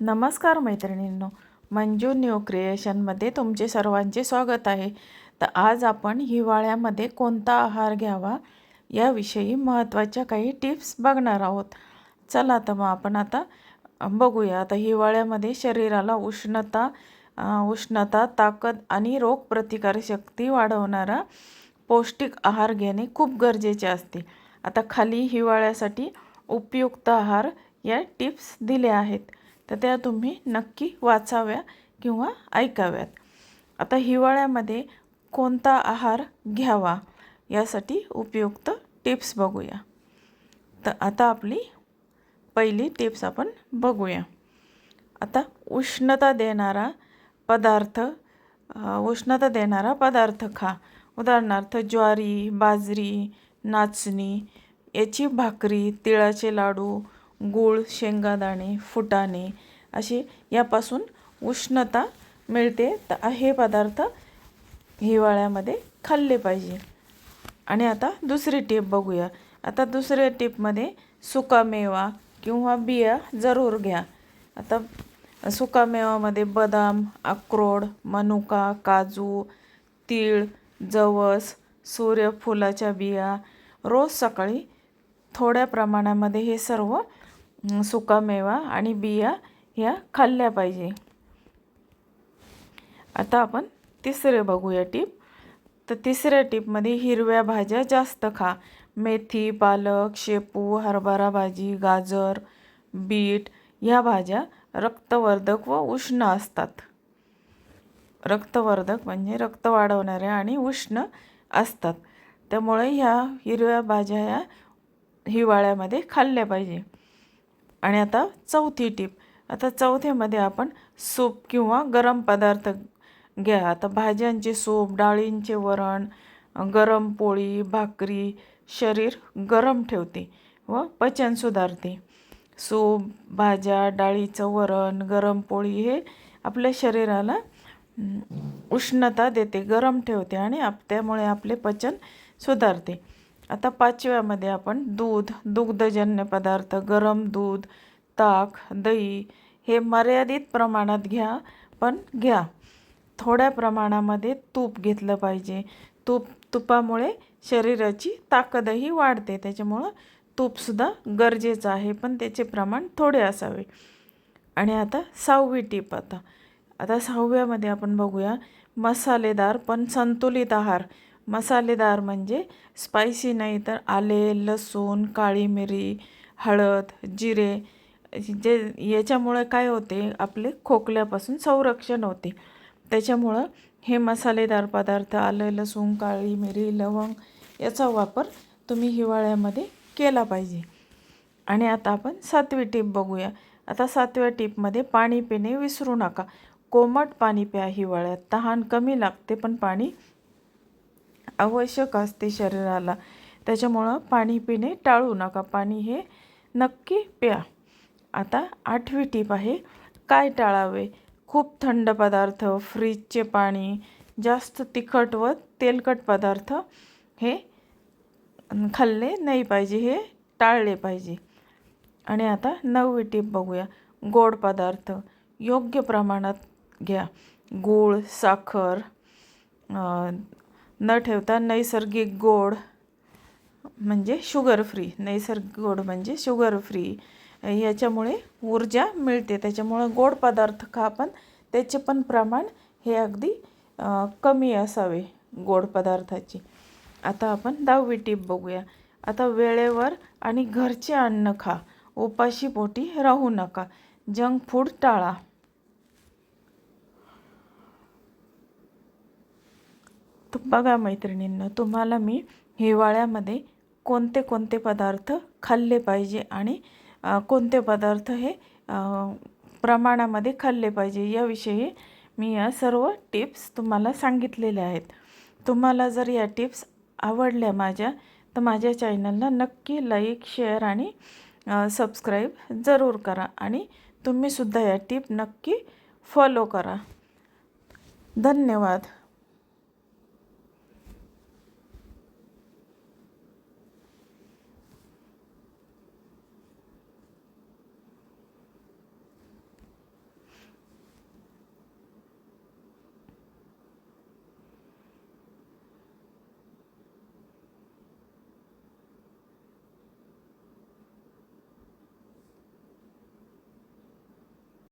नमस्कार मैत्रिणींनो मंजू न्यू क्रिएशनमध्ये तुमचे सर्वांचे स्वागत आहे. तर आज आपण हिवाळ्यामध्ये कोणता आहार घ्यावा याविषयी महत्त्वाच्या काही टिप्स बघणार आहोत. चला तर मग आपण आता बघूया. आता हिवाळ्यामध्ये शरीराला उष्णता उष्णता ताकद आणि रोगप्रतिकारशक्ती वाढवणारा पौष्टिक आहार घेणे खूप गरजेचे असते. आता खाली हिवाळ्यासाठी उपयुक्त आहार या टिप्स दिल्या आहेत. तर त्या तुम्ही नक्की वाचाव्या किंवा ऐकाव्यात. आता हिवाळ्यामध्ये कोणता आहार घ्यावा यासाठी उपयुक्त टिप्स बघूया. तर आता आपली पहिली टिप्स आपण बघूया. आता उष्णता देणारा पदार्थ उष्णता देणारा पदार्थ खा. उदाहरणार्थ ज्वारी बाजरी नाचणी याची भाकरी तिळाचे लाडू गूळ शेंगादाणे फुटाणे असे यापासून उष्णता मिळते. तर हे पदार्थ हिवाळ्यामध्ये खाल्ले पाहिजे. आणि आता दुसरी टीप बघूया. आता दुसऱ्या टीपमध्ये सुकामेवा किंवा बिया जरूर घ्या. आता सुकामेवामध्ये बदाम अक्रोड मनुका काजू तीळ जवस सूर्यफुलाच्या बिया रोज सकाळी थोड्या प्रमाणामध्ये हे सर्व सुकामेवा आणि बिया ह्या खाल्ल्या पाहिजे. आता आपण तिसरे बघूया टीप. तर तिसऱ्या टीपमध्ये हिरव्या भाज्या जास्त खा. मेथी पालक शेपू हरभरा भाजी गाजर बीट ह्या भाज्या रक्तवर्धक व उष्ण असतात. रक्तवर्धक म्हणजे रक्त वाढवणाऱ्या आणि उष्ण असतात. त्यामुळे ह्या हिरव्या भाज्या ह्या हिवाळ्यामध्ये खाल्ल्या पाहिजे. आणि आता चौथी टीप. आता चौथ्यामध्ये आपण सूप किंवा गरम पदार्थ घ्या. आता भाज्यांचे सूप डाळींचे वरण गरम पोळी भाकरी शरीर गरम ठेवते व पचन सुधारते. सूप भाज्या डाळीचं वरण गरम पोळी हे आपल्या शरीराला उष्णता देते गरम ठेवते आणि आप त्यामुळे आपले पचन सुधारते. आता पाचव्यामध्ये आपण दूध दुग्धजन्य पदार्थ गरम दूध ताक दही हे मर्यादित प्रमाणात घ्या पण घ्या. थोड्या प्रमाणामध्ये तूप घेतलं पाहिजे. तूप तुपामुळे शरीराची ताकदही वाढते. त्याच्यामुळं तूपसुद्धा गरजेचं आहे पण त्याचे प्रमाण थोडे असावे. आणि आता सहावी टीप आता. आता सहाव्यामध्ये आपण बघूया मसालेदार पण संतुलित आहार. मसालेदार म्हणजे स्पायसी नाही तर आले लसूण काळी मिरी हळद जिरे जे याच्यामुळे काय होते आपले खोकल्यापासून संरक्षण होते. त्याच्यामुळं हे मसालेदार पदार्थ आलं लसूण काळी मिरी लवंग याचा वापर तुम्ही हिवाळ्यामध्ये केला पाहिजे. आणि आता आपण सातवी टीप बघूया. आता सातव्या टीपमध्ये पाणी पिणे विसरू नका. कोमट पाणी प्या हिवाळ्यात. तहान कमी लागते पण पाणी आवश्यक असते शरीराला. त्याच्यामुळं पाणी पिणे टाळू नका. पाणी हे नक्की प्या. आता आठवी टीप आहे काय टाळावे? खूप थंड पदार्थ फ्रीजचे पाणी जास्त तिखट व तेलकट पदार्थ हे खाल्ले नाही पाहिजे हे टाळले पाहिजे. आणि आता नववी टीप बघूया. गोड पदार्थ योग्य प्रमाणात घ्या. गूळ साखर न ठेवता नैसर्गिक गोड म्हणजे शुगर फ्री नैसर्गिक गोड म्हणजे शुगर फ्री याच्यामुळे ऊर्जा मिळते. त्याच्यामुळं गोड पदार्थ खा पण त्याचे पण प्रमाण हे अगदी कमी असावे गोड पदार्थाची. आता आपण दहावी टीप बघूया. आता वेळेवर आणि घरचे अन्न खा. उपाशी पोटी राहू नका. जंक फूड टाळा. तर बघा मैत्रिणींना तुम्हाला मी हिवाळ्यामध्ये कोणते कोणते पदार्थ खाल्ले पाहिजे आणि कोणते पदार्थ हे प्रमाणामध्ये खाल्ले पाहिजे याविषयी मी या सर्व टिप्स तुम्हाला सांगितलेल्या आहेत. तुम्हाला जर या टिप्स आवडल्या माझ्या तर माझ्या चॅनलला नक्की लाईक शेअर आणि सबस्क्राईब जरूर करा आणि तुम्हीसुद्धा या टिप नक्की फॉलो करा. धन्यवाद.